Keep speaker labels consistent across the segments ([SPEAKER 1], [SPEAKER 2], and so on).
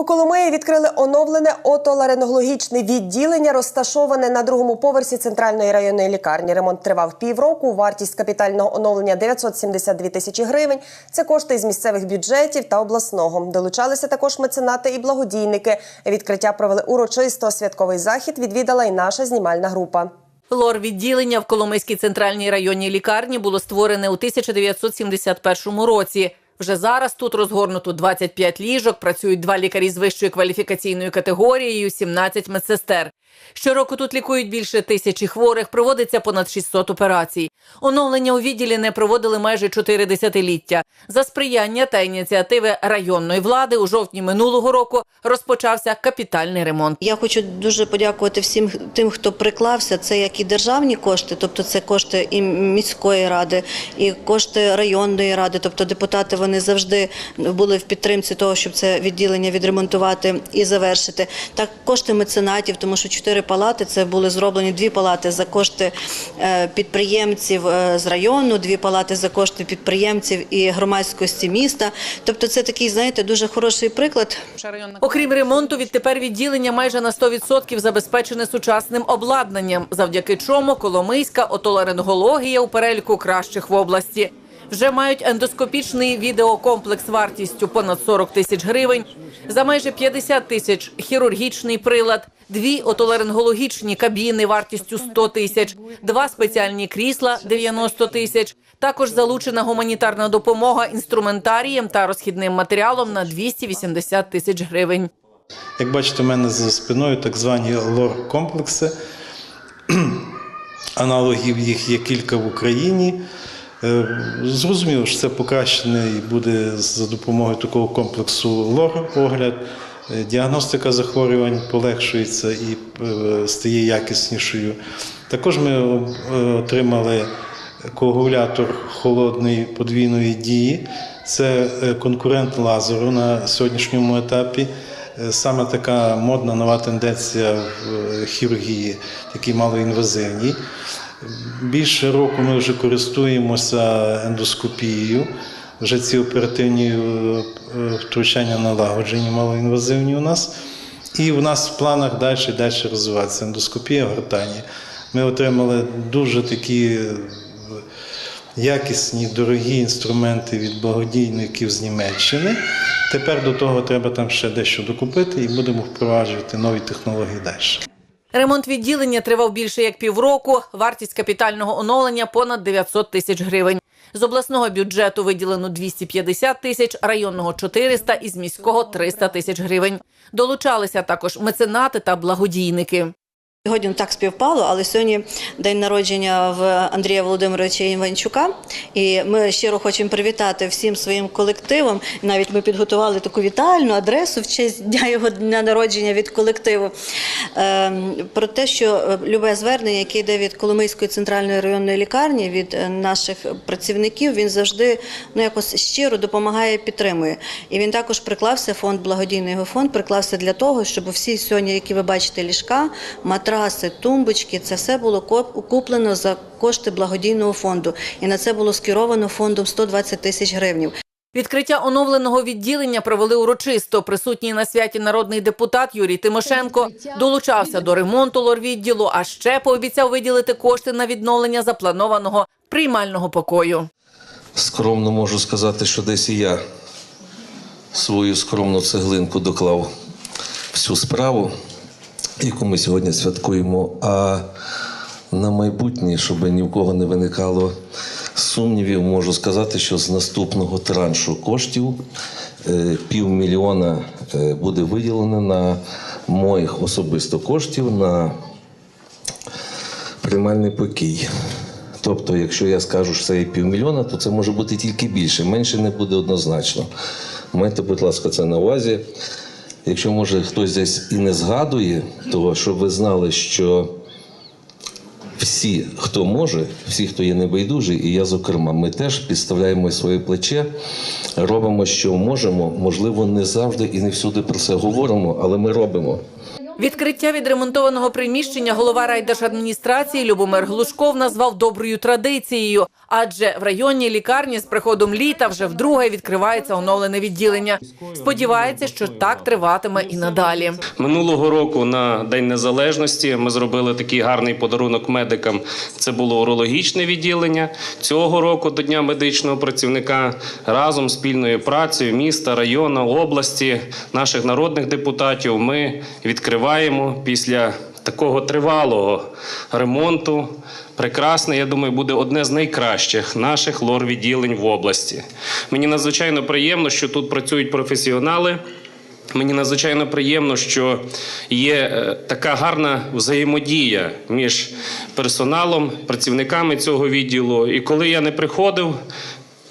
[SPEAKER 1] У Коломиї відкрили оновлене отоларингологічне відділення, розташоване на другому поверсі центральної районної лікарні. Ремонт тривав півроку. Вартість капітального оновлення 972 тисячі гривень. Це кошти із місцевих бюджетів та обласного. Долучалися також меценати і благодійники. Відкриття провели урочисто. Святковий захід відвідала і наша знімальна група.
[SPEAKER 2] Лор-відділення в Коломийській центральній районній лікарні було створене у 1971 році. Вже зараз тут розгорнуто 25 ліжок, працюють два лікарі з вищою кваліфікаційною категорією, 17 медсестер. Щороку тут лікують більше тисячі хворих, проводиться понад 600 операцій. Оновлення у відділі не проводили майже чотири десятиліття. За сприяння та ініціативи районної влади у жовтні минулого року розпочався капітальний ремонт.
[SPEAKER 3] Я хочу дуже подякувати всім тим, хто приклався. Це як і державні кошти, тобто це кошти і міської ради, і кошти районної ради. Тобто депутати вони завжди були в підтримці того, щоб це відділення відремонтувати і завершити. Так, кошти меценатів, тому що чотири палати це були зроблені дві палати за кошти е, підприємців е, з району, дві палати за кошти підприємців і громадськості міста. Тобто, це такий, знаєте, дуже хороший приклад.
[SPEAKER 2] Окрім ремонту, відтепер відділення майже на 100% забезпечене сучасним обладнанням, завдяки чому Коломийська отоларингологія у переліку кращих в області. Вже мають ендоскопічний відеокомплекс вартістю понад 40 тисяч гривень, за майже 50 тисяч хірургічний прилад, дві отоларингологічні кабіни вартістю 100 тисяч, два спеціальні крісла 90 тисяч. Також залучена гуманітарна допомога інструментарієм та розхідним матеріалом на 280 тисяч гривень.
[SPEAKER 4] Як бачите, у мене за спиною так звані лор-комплекси. Аналогів їх є кілька в Україні. Е, Зрозуміло, що це покращений буде за допомогою такого комплексу лор-огляд. Е, Діагностика захворювань полегшується і е, стає якіснішою. Також ми отримали коагулятор холодної подвійної дії. Це конкурент лазеру на сьогоднішньому етапі. Саме така модна нова тенденція в хірургії, такі малоінвазивній. Більше року ми вже користуємося ендоскопією. Вже ці оперативні е, втручання налагоджені малоінвазивні у нас. І в нас в планах далі і далі розвиватися ендоскопія гортані. Ми отримали дуже такі е, якісні, дорогі інструменти від благодійників з Німеччини. Тепер до того треба там ще дещо докупити і будемо впроваджувати нові технології далі.
[SPEAKER 2] Ремонт відділення тривав більше як півроку. Вартість капітального оновлення понад 900 тисяч гривень. З обласного бюджету виділено 250 тисяч, районного 400 і з міського 300 тисяч гривень. Долучалися також меценати та благодійники.
[SPEAKER 3] Сьогодні так співпало, але сьогодні день народження в Андрія Володимировича Іванчука. І ми щиро хочемо привітати всім своїм колективом. Навіть ми підготували таку вітальну адресу в честь дня його дня народження від колективу. Ем, Про те, що е, любе звернення, яке йде від Коломийської центральної районної лікарні, від е, наших працівників, він завжди ну якось щиро допомагає, підтримує. І він також приклався фонд благодійний його фонд, приклався для того, щоб всі сьогодні, які ви бачите, ліжка, матраси, тумбочки, це все було куплено за кошти благодійного фонду. І на це було скеровано фондом 120 тисяч гривень.
[SPEAKER 2] Відкриття оновленого відділення провели урочисто. Присутній на святі народний депутат Юрій Тимошенко долучався до ремонту лорвідділу, а ще пообіцяв виділити кошти на відновлення запланованого приймального покою.
[SPEAKER 5] Скромно можу сказати, що десь і я свою скромну цеглинку доклав в цю справу, яку ми сьогодні святкуємо. А на майбутнє, щоб ні в кого не виникало сумнівів, можу сказати, що з наступного траншу коштів е, півмільйона е, буде виділено на моїх особисто коштів на приймальний покій. Тобто, якщо я скажу, що це є півмільйона, то це може бути тільки більше. Менше не буде однозначно. Майте, будь ласка, це на увазі. Якщо може хтось десь і не згадує, то щоб ви знали, що всі, хто може, всі, хто є небайдужий, і я, зокрема, ми теж підставляємо своє плече, робимо, що можемо. Можливо, не завжди і не всюди про це говоримо, але ми робимо.
[SPEAKER 2] Відкриття відремонтованого приміщення голова райдержадміністрації Любомир Глушков назвав доброю традицією, адже в районній лікарні з приходом літа вже вдруге відкривається оновлене відділення. Сподівається, що так триватиме і надалі.
[SPEAKER 6] Минулого року на День Незалежності ми зробили такий гарний подарунок медикам. Це було урологічне відділення. Цього року до Дня медичного працівника разом спільною працею міста, району, області, наших народних депутатів ми відкриваємо після такого тривалого ремонту. Прекрасне, я думаю, буде одне з найкращих наших лор-відділень в області. Мені надзвичайно приємно, що тут працюють професіонали. Мені надзвичайно приємно, що є е, така гарна взаємодія між персоналом, працівниками цього відділу. І коли я не приходив,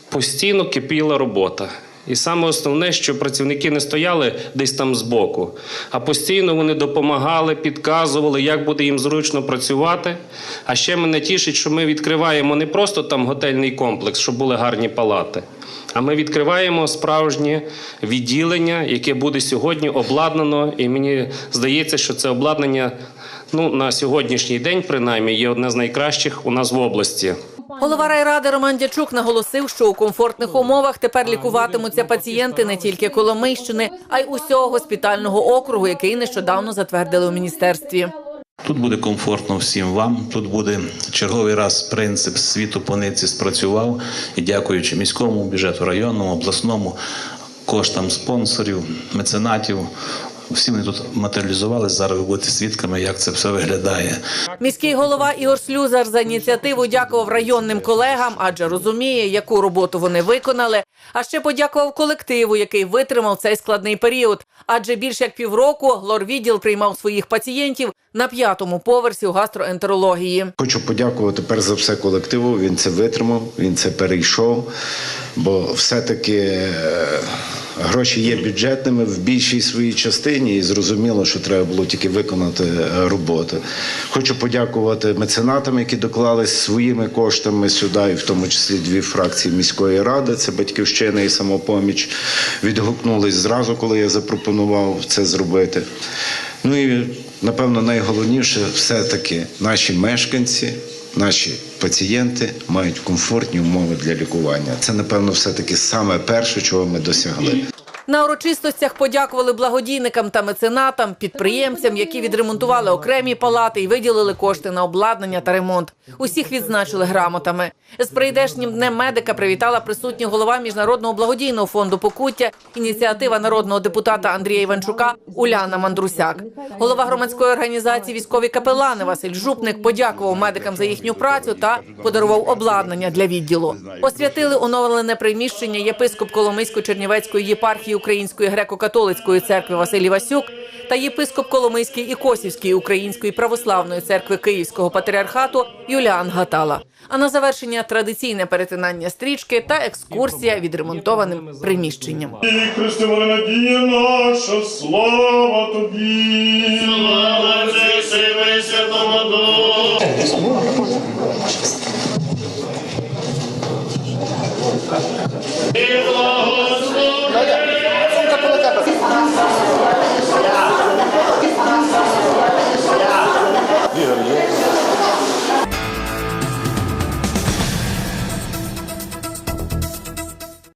[SPEAKER 6] постійно кипіла робота. І саме основне, що працівники не стояли десь там збоку, а постійно вони допомагали, підказували, як буде їм зручно працювати. А ще мене тішить, що ми відкриваємо не просто там готельний комплекс, щоб були гарні палати. А ми відкриваємо справжнє відділення, яке буде сьогодні обладнано, і мені здається, що це обладнання ну, на сьогоднішній день, принаймні, є одне з найкращих у нас в області.
[SPEAKER 2] Голова райради Роман Дячук наголосив, що у комфортних умовах тепер лікуватимуться пацієнти не тільки Коломийщини, а й усього госпітального округу, який нещодавно затвердили у міністерстві.
[SPEAKER 7] Тут буде комфортно всім вам. Тут буде черговий раз принцип світу по нитці спрацював. І дякуючи міському бюджету, районному, обласному, коштам спонсорів, меценатів. Всі вони тут матеріалізувалися. Зараз ви будете свідками, як це все виглядає.
[SPEAKER 2] Міський голова Ігор Слюзар за ініціативу дякував районним колегам, адже розуміє, яку роботу вони виконали. А ще подякував колективу, який витримав цей складний період. Адже більше як півроку лорвідділ приймав своїх пацієнтів на п'ятому поверсі у гастроентерології.
[SPEAKER 8] Хочу подякувати перш за все колективу. Він це витримав, він це перейшов. Бо все-таки е, гроші є бюджетними в більшій своїй частині, і зрозуміло, що треба було тільки виконати е, роботу. Хочу подякувати меценатам, які доклались своїми коштами сюди, і в тому числі дві фракції міської ради, це батьківщина і самопоміч. Відгукнулись зразу, коли я запропонував це зробити. Ну і напевно найголовніше все-таки наші мешканці, наші пацієнти мають комфортні умови для лікування. Це напевно все-таки саме перше, чого ми досягли.
[SPEAKER 2] На урочистостях подякували благодійникам та меценатам, підприємцям, які відремонтували окремі палати і виділили кошти на обладнання та ремонт. Усіх відзначили грамотами. З прийдешнім днем медика привітала присутня голова міжнародного благодійного фонду Покуття, ініціатива народного депутата Андрія Іванчука Уляна Мандрусяк. Голова громадської організації військові капелани Василь Жупник подякував медикам за їхню працю та подарував обладнання для відділу. Освятили оновлене приміщення єпископ Коломийсько-Чернівецької єпархії Української греко-католицької церкви Василій Васюк та єпископ Коломийський і Косівський Української православної церкви Київського патріархату Юліан Гатала. А на завершення традиційне перетинання стрічки та екскурсія відремонтованим приміщенням.
[SPEAKER 9] Христова надія наша слава тобі. Слава Святому Духу! Слава